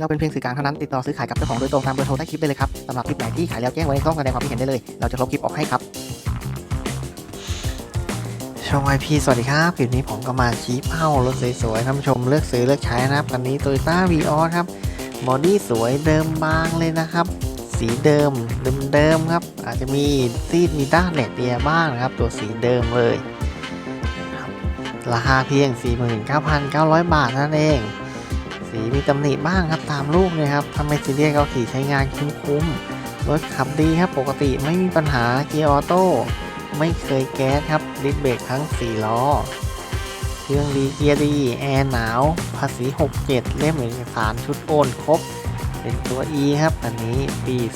เราเป็นเพียงสื่อกลางเท่านั้นติดต่อซื้อขายกับเจ้าของโดยตรงตามเบอร์โทรใต้คลิปได้เลยครับสำหรับคลิปไหนที่ขายแล้วแจ้งไว้ในช่องแสดงความคิดเห็นได้เลย เราจะลบคลิปออกให้ครับช่องไอพีสวัสดีครับคลิปนี้ผมก็มาชี้เป้ารถสวยๆท่านผู้ชมเลือกซื้อเลือกใช้นะครับคันนี้ Toyota v ีออครับบอดี้สวยเดิมบางเลยนะครับ สีเดิมเดิมๆครับ อาจจะมีซีดมีด้านแหลกเดียบ้างนะครับ ตัวสีเดิมเลยนะครับราคาเพียง 49,900 บาทนั่นเอง สีมีตำหนิบ้างครับตามรูปเลยครับถ้าไม่ซีเรียสก็ขี่ใช้งานคุ้มๆรถขับดีครับปกติไม่มีปัญหาเกียร์ออโต้ไม่เคยแก๊สครับดิสเบรกทั้ง 4 ล้อเครื่องดีเกียร์ดีแอร์หนาว ภาษี 67 เล่มเอกสารชุดโอนครบ เป็นตัว E ครับ อันนี้ปี 03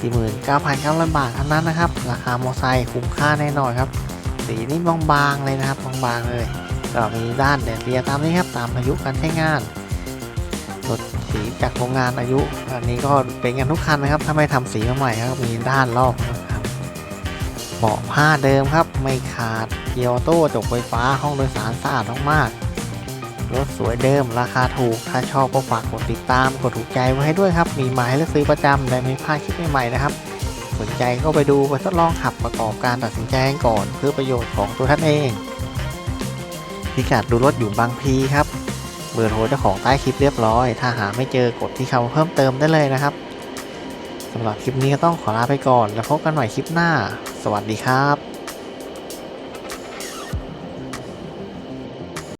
49,900 บาทเท่านั้นนะครับ ราคามอไซค์คุ้มค่าแน่นอนครับ สีนี่บางๆเลยนะครับบางๆเลย ก็มีด้านแดดเดียตามนี้ครับตามอายุการใช้งานรถสีจากโรงงานอายุ อันนี้ก็เป็นกันทุกคันนะครับถ้าไม่ทำสีมาใหม่ครับมีด้านรอบนะครับเบาะผ้าเดิมครับไม่ขาดเกียร์ออโต้จกไฟฟ้าห้องโดยสารสะอาดมากๆรถสวยเดิมราคาถูกถ้าชอบก็ฝากกดติดตามกดถูกใจไว้ให้ด้วยครับ มีหมายให้เลือกซื้อประจำและไม่พลาดคลิปใหม่ๆนะครับสนใจก็ไปดูไปทดลองขับประกอบการตัดสินใจก่อน เพื่อประโยชน์ของตัวท่านเอง พิกัดดูรถอยู่บางพีครับเบอร์โทรเจ้าของใต้คลิปเรียบร้อย ถ้าหาไม่เจอกดที่คำเพิ่มเติมได้เลยนะครับสำหรับคลิปนี้ก็ต้องขอลาไปก่อน แล้วพบกันใหม่คลิปหน้า สวัสดีครับ